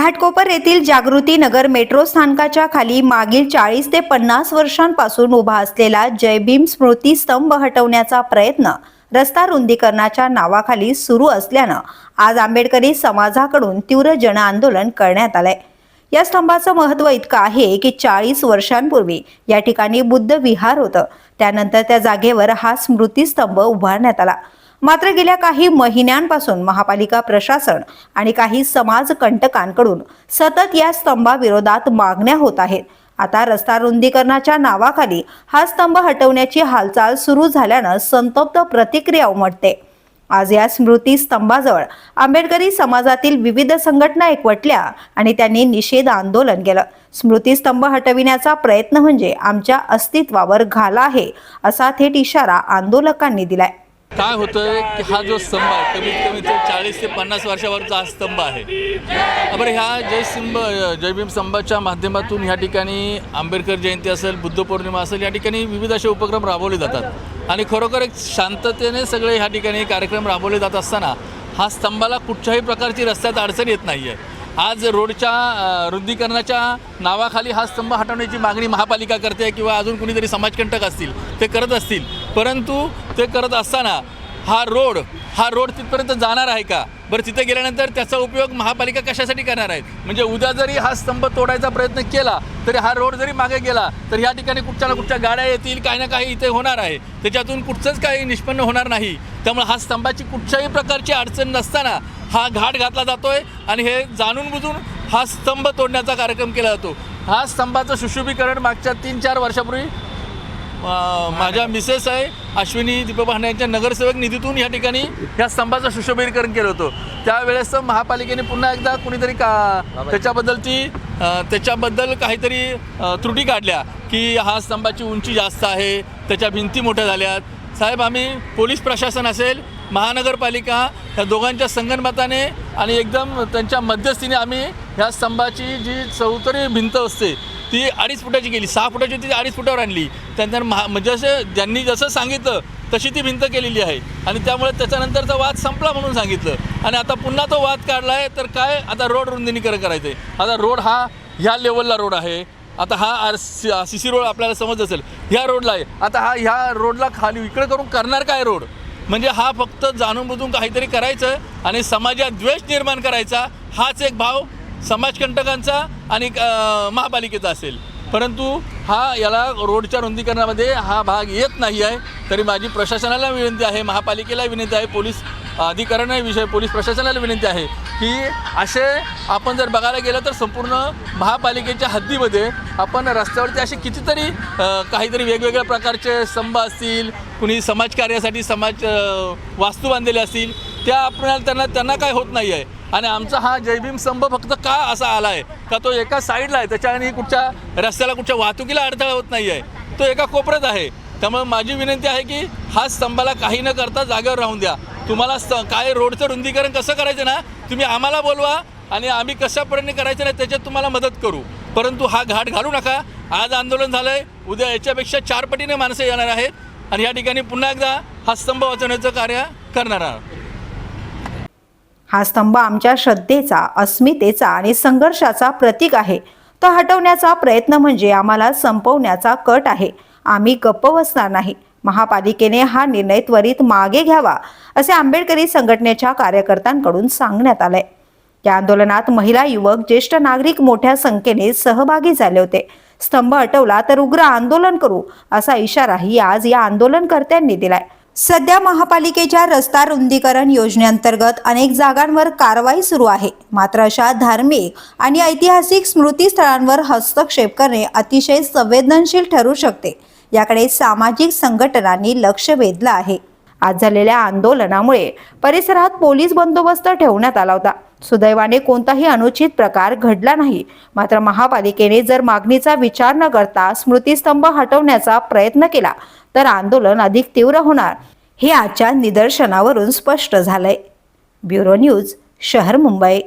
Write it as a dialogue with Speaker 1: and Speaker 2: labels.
Speaker 1: घाटकोपर येथील जागृती नगर मेट्रो स्थानकाच्या खाली मागील चाळीस ते पन्नास वर्षांपासून उभा असलेला जय भीम स्मृती स्तंभ हटवण्याचा प्रयत्न रस्ता रुंदीकरणाच्या नावाखाली सुरू असल्यानं आज आंबेडकरी समाजाकडून तीव्र जनआंदोलन करण्यात आलंय. या स्तंभाचं महत्त्व इतकं आहे की चाळीस वर्षांपूर्वी या ठिकाणी बुद्ध विहार होतं. त्यानंतर त्या जागेवर हा स्मृतीस्तंभ उभारण्यात आला. मात्र गेल्या काही महिन्यांपासून महापालिका प्रशासन आणि काही समाज कंटकांकडून सतत या स्तंभाविरोधात मागण्या होत आहेत. आता रस्ता रुंदीकरणाच्या नावाखाली हा स्तंभ हटवण्याची हालचाल सुरू झाल्यानं संतप्त प्रतिक्रिया उमटते. आज या स्मृती स्तंभाजवळ आंबेडकरी समाजातील विविध संघटना एकवटल्या आणि त्यांनी निषेध आंदोलन केलं. स्मृती स्तंभ हटविण्याचा प्रयत्न म्हणजे आमच्या अस्तित्वावर घाला आहे असा थेट इशारा आंदोलकांनी दिलाय.
Speaker 2: काय होतं की हा जो स्तंभ आहे कमीत कमी तो चाळीस ते पन्नास वर्षावरचा हा स्तंभ आहे. बरं ह्या जय स्तंभ जय भीम स्तंभाच्या माध्यमातून ह्या ठिकाणी आंबेडकर जयंती असेल बुद्ध पौर्णिमा असेल या ठिकाणी विविध असे उपक्रम राबवले जातात. आणि खरोखर एक शांततेने सगळे ह्या ठिकाणी कार्यक्रम राबवले जात असताना हा स्तंभाला कुठच्याही प्रकारची रस्त्यात अडचण येत नाही आहे आज रोडच्या रुंदीकरणाच्या नावाखाली हा स्तंभ हटवण्याची मागणी महापालिका करते किंवा अजून कुणीतरी समाजकंटक असतील ते करत असतील. परंतु ते करत असताना हा रोड हा रोड तिथपर्यंत जाणार आहे का? बरं तिथे गेल्यानंतर त्याचा उपयोग महापालिका कशासाठी करणार आहेत? म्हणजे उद्या जरी हा स्तंभ तोडायचा प्रयत्न केला तरी हा रोड जरी मागे गेला तर या ठिकाणी कुठच्या ना कुठच्या गाड्या येतील काही ना काही इथे होणार आहे. त्याच्यातून कुठचंच काही निष्पन्न होणार नाही. त्यामुळे हा स्तंभाची कुठच्याही प्रकारची अडचण नसताना हा घाट घातला जातोय आणि हे जाणून बुजून हा स्तंभ तोडण्याचा कार्यक्रम केला जातो. हा स्तंभाचं सुशोभीकरण मागच्या तीन चार वर्षापूर्वी माझ्या मिसेस आहे अश्विनी दीपभांडे यांच्या नगरसेवक निधीतून या ठिकाणी ह्या स्तंभाचं सुशोभीकरण केलं होतं. त्यावेळेस महापालिकेने पुन्हा एकदा कुणीतरी का त्याच्याबद्दल ती अं, त्याच्याबद्दल काहीतरी त्रुटी काढल्या की हा स्तंभाची उंची जास्त आहे त्याच्या भिंती मोठ्या झाल्यात साहेब आम्ही पोलीस प्रशासन असेल महानगरपालिका ह्या दोघांच्या संगनमताने आणि एकदम त्यांच्या मध्यस्थीने आम्ही ह्या स्तंभाची जी चौतरी भिंत असते ती अडीच फुटाची केली सहा फुटाची ती अडीच फुटावर आणली. त्यानंतर महा म्हणजे असं ज्यांनी जसं सांगितलं तशी ती भिंत केलेली आहे. आणि त्यामुळे त्याच्यानंतरचा वाद संपला म्हणून सांगितलं. आणि आता पुन्हा तो वाद काढला आहे तर काय आता रोड रुंदीकरण करायचं आहे आता रोड हा ह्या लेवलला रोड आहे. आता हा R C C C road आपल्याला समज असेल ह्या रोडला आहे. आता हा ह्या रोडला खाली इकडे करून करणार काय रोड? म्हणजे हा फक्त जाणून बुजून काहीतरी करायचं आणि समाजात द्वेष निर्माण करायचा हाच एक भाव समाजकंटकांचा आणि महापालिकेचा असेल. परंतु हा याला रोडच्या रुंदीकरणामध्ये हा भाग येत नाही आहे. तरी माझी प्रशासनाला विनंती आहे महापालिकेला विनंती आहे पोलीस अधिकाऱ्यांना विषय पोलीस प्रशासनाला विनंती आहे की असे आपण जर बघायला गेलं तर संपूर्ण महापालिकेच्या हद्दीमध्ये आपण रस्त्यावरती असे कितीतरी काहीतरी वेगवेगळ्या प्रकारचे स्तंभ असतील कुणी समाजकार्यासाठी समाज वास्तू बांधलेले असतील त्या आपल्याला त्यांना त्यांना काय होत नाही आहे आणि आमचा हा जयभीम स्तंभ फक्त का असा आला आहे का तो एका साईडला आहे त्याच्याने कुठच्या रस्त्याला कुठच्या वाहतुकीला अडथळा होत नाही आहे तो एका कोपऱ्यात आहे. त्यामुळे माझी विनंती आहे की हा स्तंभाला काही न करता जागेवर राहून द्या. तुम्हाला स्त काय रोडचं रुंदीकरण कसं करायचं ना तुम्ही आम्हाला बोलवा आणि आम्ही कशापर्यंत करायचं नाही त्याच्यात तुम्हाला मदत करू. परंतु हा घाट घालू नका. आज आंदोलन झालं आहे उद्या याच्यापेक्षा चार पटीने माणसं येणार आहेत. आणि या ठिकाणी पुन्हा एकदा हा स्तंभ वाचवण्याचं कार्य करणार आहोत.
Speaker 1: हा स्तंभ आमच्या श्रद्धेचा अस्मितेचा आणि संघर्षाचा प्रतीक आहे. तो हटवण्याचा प्रयत्न म्हणजे आम्हाला संपवण्याचा कट आहे. आम्ही गप्प बसणार नाही. महापालिकेने हा निर्णय त्वरित मागे घ्यावा असे आंबेडकरी संघटनेच्या कार्यकर्त्यांकडून सांगण्यात आलंय. या आंदोलनात महिला युवक ज्येष्ठ नागरिक मोठ्या संख्येने सहभागी झाले होते. स्तंभ हटवला तर उग्र आंदोलन करू असा इशाराही आज या आंदोलनकर्त्यांनी दिलाय. सध्या महापालिकेच्या रस्ता रुंदीकरण योजनेअंतर्गत अनेक जागांवर कारवाई सुरू आहे. मात्र अशा धार्मिक आणि ऐतिहासिक स्मृतीस्थळांवर हस्तक्षेप करणे अतिशय संवेदनशील ठरू शकते. याकडे सामाजिक संघटनांनी लक्ष वेधलं आहे. आज झालेल्या आंदोलनामुळे परिसरात पोलीस बंदोबस्त ठेवण्यात आला होता. सुदैवाने कोणताही अनुचित प्रकार घडला नाही. मात्र महापालिकेने जर मागणीचा विचार न करता स्मृतीस्तंभ हटवण्याचा प्रयत्न केला तर आंदोलन अधिक तीव्र होणार हे आजच्या निदर्शनावरून स्पष्ट झालंय. ब्युरो न्यूज शहर मुंबई.